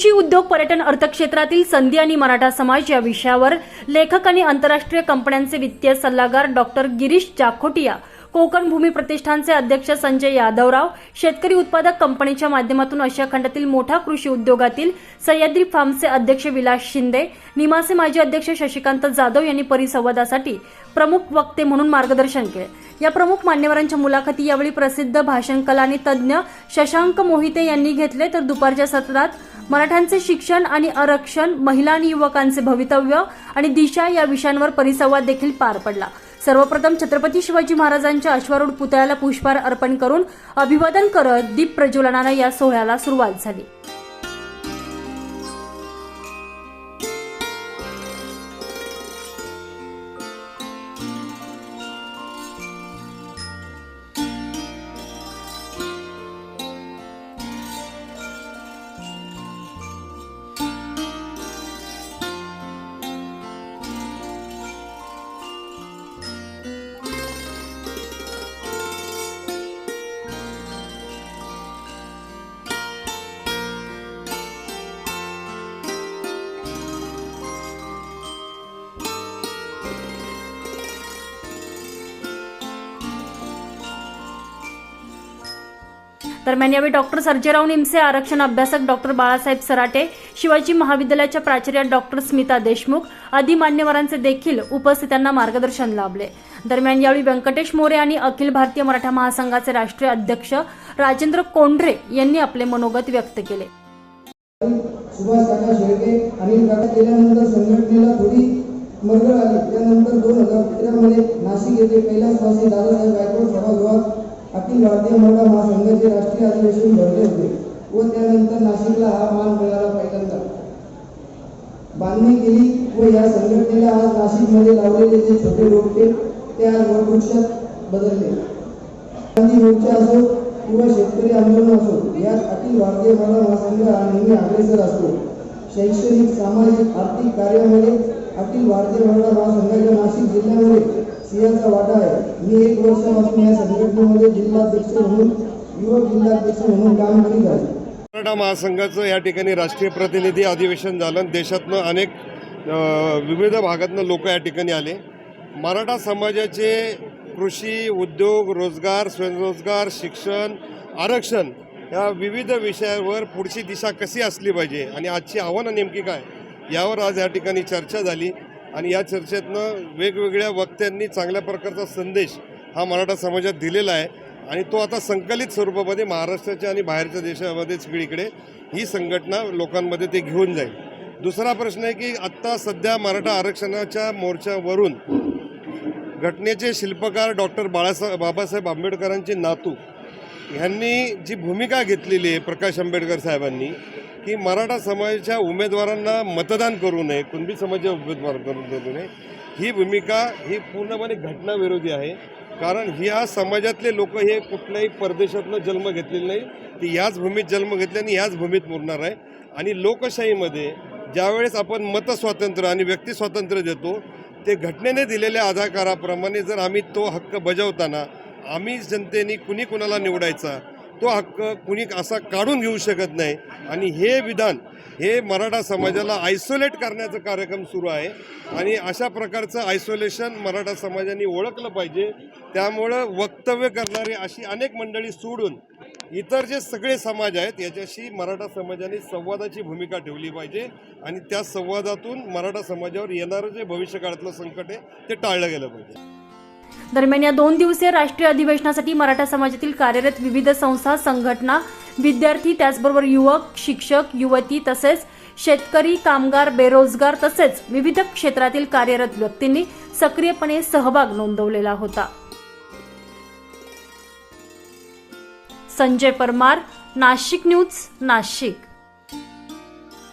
कृषी उद्योग पर्यटन अर्थक्षेत्रातील संधी आणि मराठा समाज या विषयावर लेखक आणि आंतरराष्ट्रीय कंपन्यांचे वित्तीय सल्लागार डॉक्टर गिरीश जाखोटिया कोकण भूमी प्रतिष्ठानचे अध्यक्ष संजय यादवराव शेतकरी उत्पादक कंपनीच्या माध्यमातून आशिया खंडातील मोठ्या कृषी उद्योगातील सह्याद्री फार्मचे अध्यक्ष विलास शिंदे निमासे माजी अध्यक्ष शशिकांत जाधव यांनी परिसंवादासाठी प्रमुख वक्ते म्हणून मार्गदर्शन केले. या प्रमुख मान्यवरांच्या मुलाखती यावेळी प्रसिद्ध भाषण कला आणि तज्ज्ञ शशांक मोहिते यांनी घेतले. तर दुपारच्या सत्रात मराठ्यांचे शिक्षण आणि आरक्षण महिला आणि युवकांचे भवितव्य आणि दिशा या विषयांवर परिसंवाद देखील पार पडला. सर्वप्रथम छत्रपती शिवाजी महाराजांच्या अश्वारूढ पुतळ्याला पुष्पहार अर्पण करून अभिवादन करत दीप प्रज्वलनानं या सोहळ्याला सुरुवात झाली. दरम्यान यावेळी डॉक्टर सर्जेराव निमसे आरक्षण अभ्यासक डॉक्टर बाळासाहेब सराटे शिवाजी महाविद्यालयाच्या प्राचार्य डॉक्टर स्मिता देशमुख आदी मान्यवरांचे देखील उपस्थितांना मार्गदर्शन लाभले. दरम्यान यावेळी व्यंकटेश मोरे आणि अखिल भारतीय मराठा महासंघाचे राष्ट्रीय अध्यक्ष राजेंद्र कोंढरे यांनी आपले मनोगत व्यक्त केले. सुभाष काका शेळके अनिल काका केल्यानंतर संघटनेला थोडी मरगळ आली. त्यानंतर दोन हजार तेरामध्ये नाशिक येथे कैलासवासी दादासाहेब गायकवाड सभा भारतीय महिला महासंघाचे राष्ट्रीय अधिवेशन भरले होते व त्यानंतर नाशिकला हा मान मिळाला पहिल्यांदा. बांधणी केली व या संघटनेला आज नाशिकमध्ये लावलेले जे छोटे रोपटे ते आज वटवृक्षात बदलले. गांधी मोर्चा असो किंवा शेतकरी आंदोलन असो यात अखिल भारतीय महिला महासंघ हा नेहमी अग्रेसर असतो. शैक्षणिक सामाजिक आर्थिक कार्यामध्ये अखिल भारतीय महिला महासंघाच्या नाशिक जिल्ह्यामध्ये सिंहाचा वाटा आहे. मी एक वर्षापासून या संघटनेमध्ये जिल्हाध्यक्ष म्हणून युवक जिल्हाध्यक्ष म्हणून काम करीत आहे. मराठा महासंघाचं या ठिकाणी राष्ट्रीय प्रतिनिधी अधिवेशन झालं देशातनं अनेक विविध भागातनं लोक या ठिकाणी आले. मराठा समाजाचे कृषी उद्योग रोजगार स्वयंरोजगार शिक्षण आरक्षण या विविध विषयावर पुढची दिशा कशी असली पाहिजे आणि आजची आव्हानं नेमकी काय? यावर आज या ठिकाणी चर्चा झाली. आणि या चर्चेतनं वेगवेगळ्या वक्त्यांनी चांगल्या प्रकारचा संदेश हा मराठा समाजात दिलेला आहे. आणि तो आता संकलित स्वरूपामध्ये महाराष्ट्राच्या आणि बाहेरच्या देशामध्ये सगळीकडे ही संघटना लोकांमध्ये ते घेऊन जाईल. दुसरा प्रश्न आहे की आत्ता सध्या मराठा आरक्षणाच्या मोर्चावरून घटनेचे शिल्पकार डॉक्टर बाळासाहेब बाबासाहेब आंबेडकरांचे नातू ह्यांनी जी भूमिका घेतलेली आहे प्रकाश आंबेडकर साहेबांनी की मराठा समाजाच्या उमेदवारांना मतदान करू नये कुणबी समाजाच्या उमेदवार करून देऊ नये ही भूमिका ही पूर्णपणे घटनाविरोधी आहे. कारण ह्या समाजातले लोक हे कुठल्याही परदेशातनं जन्म घेतलेले नाही ते याच भूमीत जन्म घेतल्याने याच भूमीत मुरणार आहे. आणि लोकशाहीमध्ये ज्यावेळेस आपण मतस्वातंत्र्य आणि व्यक्ती स्वातंत्र्य देतो ते घटनेने दिलेल्या आधाकाराप्रमाणे जर आम्ही तो हक्क बजावताना आम्ही जनतेने कुणी कुणाला निवडायचा तो हक्क कुणी असा काढून घेऊ शकत नाही. आणि हे विधान हे मराठा समाजाला आयसोलेट करण्याचा कार्यक्रम सुरू आहे. आणि अशा प्रकारचं आयसोलेशन मराठा समाजाने ओळखलं पाहिजे. त्यामुळं वक्तव्य करणारी अशी अनेक मंडळी सोडून इतर जे सगळे समाज आहेत याच्याशी मराठा समाजाने संवादाची भूमिका ठेवली पाहिजे. आणि त्या संवादातून मराठा समाजावर येणारं जे भविष्यकाळातलं संकट आहे ते टाळलं गेलं पाहिजे. दरम्यान या दोन दिवसीय राष्ट्रीय अधिवेशनासाठी मराठा समाजातील कार्यरत विविध संस्था संघटना विद्यार्थी त्याचबरोबर युवक शिक्षक युवती तसेच शेतकरी कामगार बेरोजगार तसेच विविध क्षेत्रातील कार्यरत व्यक्तींनी सक्रियपणे सहभाग नोंदवलेला होता. संजय परमार नाशिक न्यूज नाशिक.